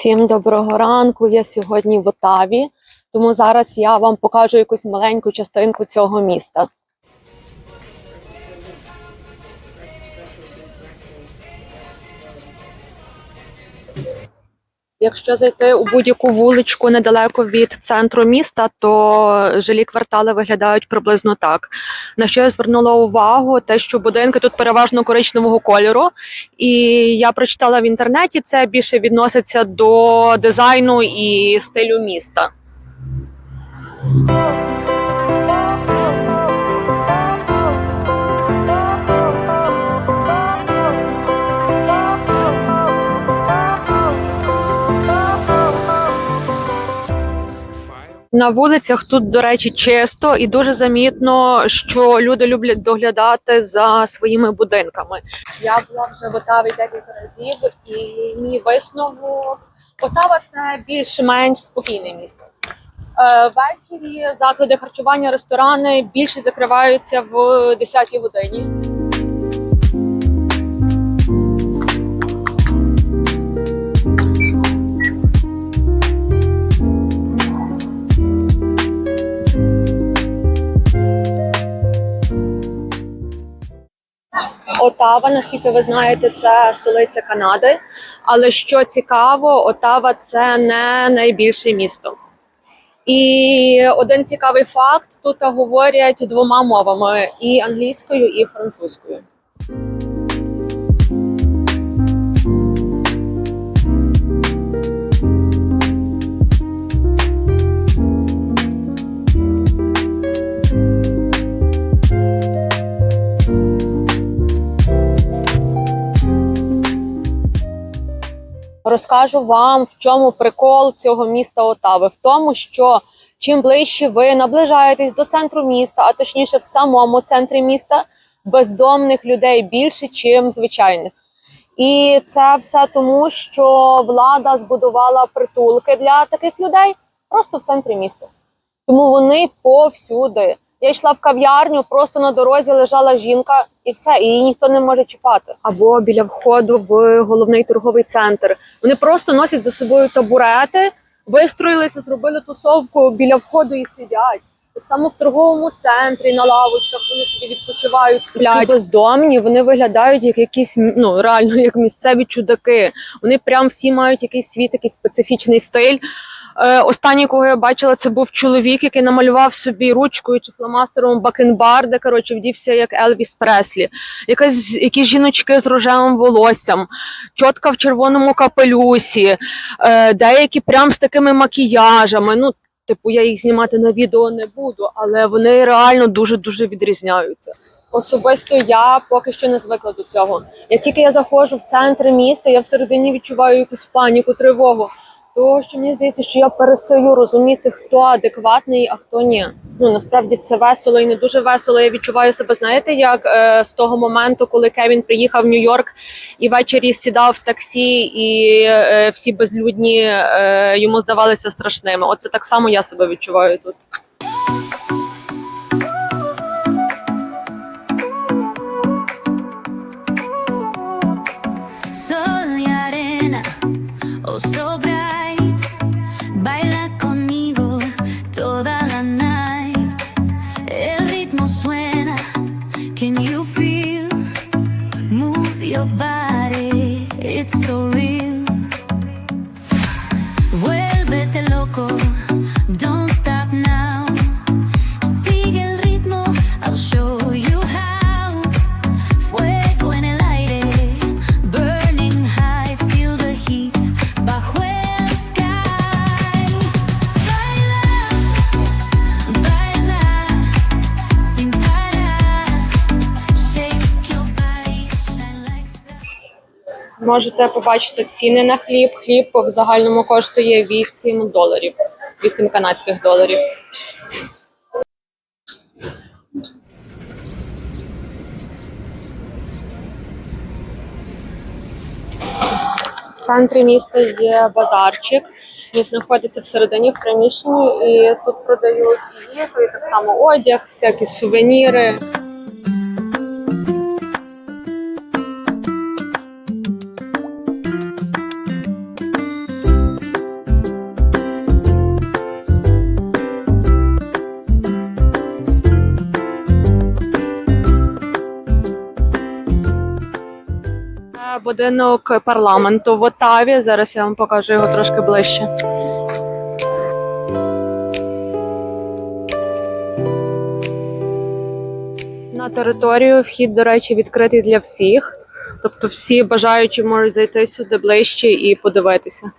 Всім доброго ранку. Я сьогодні в Отаві, тому зараз я вам покажу якусь маленьку частинку цього міста. Якщо зайти у будь-яку вуличку недалеко від центру міста, то жилі квартали виглядають приблизно так. На що я звернула увагу, те, що будинки тут переважно коричневого кольору, і я прочитала в інтернеті, це більше відноситься до дизайну і стилю міста. На вулицях тут, до речі, чисто і дуже замітно, що люди люблять доглядати за своїми будинками. Я була вже в Отаві декілька разів, і мій висновок Отава це більш-менш спокійне місто. Е, Ввечері заклади харчування, ресторани більше закриваються в 10-й годині. Отава, наскільки ви знаєте, це столиця Канади. Але що цікаво, Отава це не найбільше місто. І один цікавий факт: тут говорять двома мовами: і англійською, і французькою. Розкажу вам, в чому прикол цього міста Отави. В тому, що чим ближче ви наближаєтесь до центру міста, а точніше в самому центрі міста, бездомних людей більше, чим звичайних. І це все тому, що влада збудувала притулки для таких людей просто в центрі міста. Тому вони повсюди. Я йшла в кав'ярню, просто на дорозі лежала жінка, і все, і її ніхто не може чіпати. Або біля входу в головний торговий центр. Вони просто носять за собою табурети, вистроїлися, зробили тусовку біля входу і сидять. Так само в торговому центрі на лавочках вони собі відпочивають, сплять. Ці бездомні вони виглядають як якісь ну реально як місцеві чудаки. Вони прям всі мають якийсь свій такий специфічний стиль. Е, Останній, кого я бачила, це був чоловік, який намалював собі ручкою чи фломастером бакенбарди. Коротше, вдівся як Елвіс Преслі. Якась якісь жіночки з рожевим волоссям, чотка в червоному капелюсі, е, деякі прям з такими макіяжами. Ну, типу, я їх знімати на відео не буду, але вони реально дуже дуже відрізняються. Особисто я поки що не звикла до цього. Як тільки я заходжу в центр міста, я всередині відчуваю якусь паніку, тривогу. То що мені здається, що я перестаю розуміти, хто адекватний, а хто ні. Ну насправді це весело і не дуже весело. Я відчуваю себе, знаєте, як е, з того моменту, коли Кевін приїхав в Нью-Йорк і ввечері сідав в таксі, і е, всі безлюдні е, йому здавалися страшними. Оце так само я себе відчуваю тут. Sol y arena, oh your body, it's so real. Можете побачити ціни на хліб. Хліб в загальному коштує 8 доларів, 8 канадських доларів. В центрі міста є базарчик. Він знаходиться всередині в приміщенні, і тут продають і їжу, і так само одяг, всякі сувеніри. Будинок парламенту в Отаві. Зараз я вам покажу його трошки ближче. На територію вхід, до речі, відкритий для всіх. Тобто всі бажаючі можуть зайти сюди ближче і подивитися.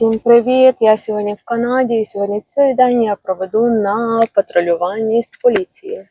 Всім привіт! Я сьогодні в Канаді. Сьогодні цей день я проведу на патрулюванні з поліції.